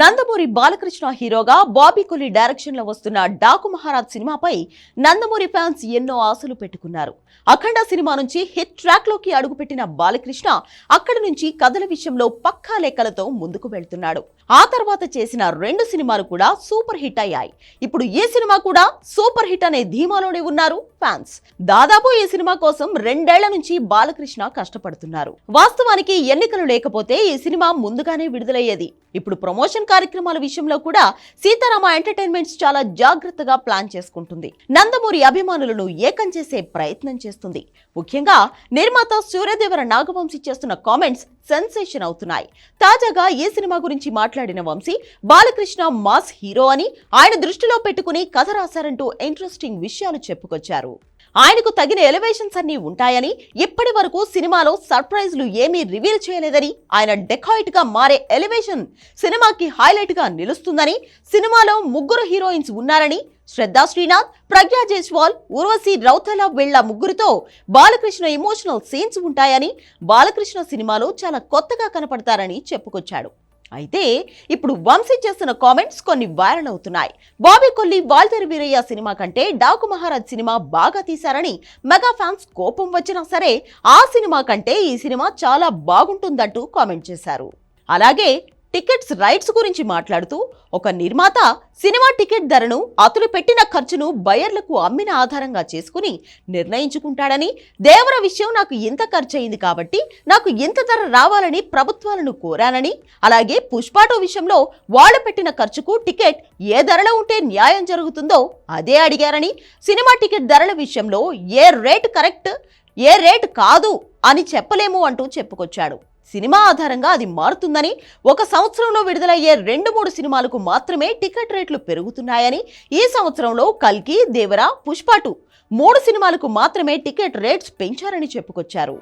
నందమూరి బాలకృష్ణ హీరోగా బాబీ కొలి డైరెక్షన్లో వస్తున్న డాకు మహారాజ్ సినిమాపై నందమూరి ఫ్యాన్స్ ఎన్నో ఆశలు పెట్టుకున్నారు. అఖండ సినిమా నుంచి హిట్ ట్రాక్లోకి అడుగుపెట్టిన బాలకృష్ణ అక్కడి నుంచి కథల విషయంలో పక్కా లెక్కలతో ముందుకు వెళ్తున్నాడు. ఆ తర్వాత చేసిన రెండు సినిమాలు కూడా సూపర్ హిట్ అయ్యాయి. ఇప్పుడు ఈ సినిమా కూడా సూపర్ హిట్ అనే ధీమాలోనే ఉన్నారు ఫ్యాన్స్. దాదాపు ఈ సినిమా కోసం రెండేళ్ళ నుంచి బాలకృష్ణ కష్టపడుతున్నారు. వాస్తవానికి ఎన్నికలు లేకపోతే ఈ సినిమా ముందుగానే విడుదలయ్యేది. ఇప్పుడు ప్రమోషన్ కార్యక్రమాల విషయంలో కూడా సీతారామ ఎంటర్టైన్మెంట్స్ చాలా జాగ్రత్తగా ప్లాన్ చేసుకుంటుంది. నందమూరి అభిమానులను ఏకం చేసే ప్రయత్నం చేస్తుంది. ముఖ్యంగా నిర్మాత సూర్యదేవర నాగవంశీ చేస్తున్న కామెంట్స్ సెన్సేషన్ అవుతున్నాయి. తాజాగా ఈ సినిమా గురించి మాట్లాడిన వంశీ బాలకృష్ణ మాస్ హీరో అని ఆయన దృష్టిలో పెట్టుకుని కథ రాశారంటూ ఇంట్రెస్టింగ్ విషయాలు చెప్పుకొచ్చారు. ఆయనకు తగిన ఎలివేషన్స్ అన్ని ఉంటాయని ఇప్పటి వరకు సినిమాలో సర్ప్రైజ్లు ఏమీ రివీల్ చేయలేదని ఆయన డెకాయిట్గా మారే ఎలివేషన్ సినిమాకి హైలైట్గా నిలుస్తుందని సినిమాలో ముగ్గురు హీరోయిన్స్ ఉన్నారని శ్రద్ధా శ్రీనాథ్ ప్రజ్ఞా జైస్వాల్ ఉర్వశి రౌతల వెళ్ళ ముగ్గురితో బాలకృష్ణ ఎమోషనల్ సీన్స్ ఉంటాయని బాలకృష్ణ సినిమాలో చాలా కొత్తగా కనపడతారని చెప్పుకొచ్చాడు. అయితే ఇప్పుడు వంశీ చేస్తున్న కామెంట్స్ కొన్ని వైరల్ అవుతున్నాయి. బాబీ కొల్లి వాల్తెర వీరయ్య సినిమా కంటే డాకు మహారాజ్ సినిమా బాగా తీశారని మెగా ఫ్యాన్స్ కోపం వచ్చినా సరే ఆ సినిమా కంటే ఈ సినిమా చాలా బాగుంటుందంటూ కామెంట్ చేశారు. అలాగే టికెట్స్ రైట్స్ గురించి మాట్లాడుతూ ఒక నిర్మాత సినిమా టికెట్ ధరను అతను పెట్టిన ఖర్చును బయర్లకు అమ్మిన ఆధారంగా చేసుకుని నిర్ణయించుకుంటాడని దేవర విషయం నాకు ఇంత ఖర్చు అయింది కాబట్టి నాకు ఇంత ధర రావాలని ప్రభుత్వాలను కోరానని అలాగే పుష్పాటో విషయంలో వాళ్ళు పెట్టిన ఖర్చుకు టికెట్ ఏ ధరలో ఉంటే న్యాయం జరుగుతుందో అదే అడిగారని సినిమా టికెట్ ధరల విషయంలో ఏ రేట్ కరెక్ట్ ఏ రేట్ కాదు అని చెప్పలేము అంటూ చెప్పుకొచ్చాడు. సినిమా ఆధారంగా అది మారుతుందని ఒక సంవత్సరంలో విడుదలయ్యే రెండు మూడు సినిమాలకు మాత్రమే టికెట్ రేట్లు పెరుగుతున్నాయని ఈ సంవత్సరంలో కల్కి దేవర పుష్పాటు మూడు సినిమాలకు మాత్రమే టికెట్ రేట్స్ పెంచారని చెప్పుకొచ్చారు.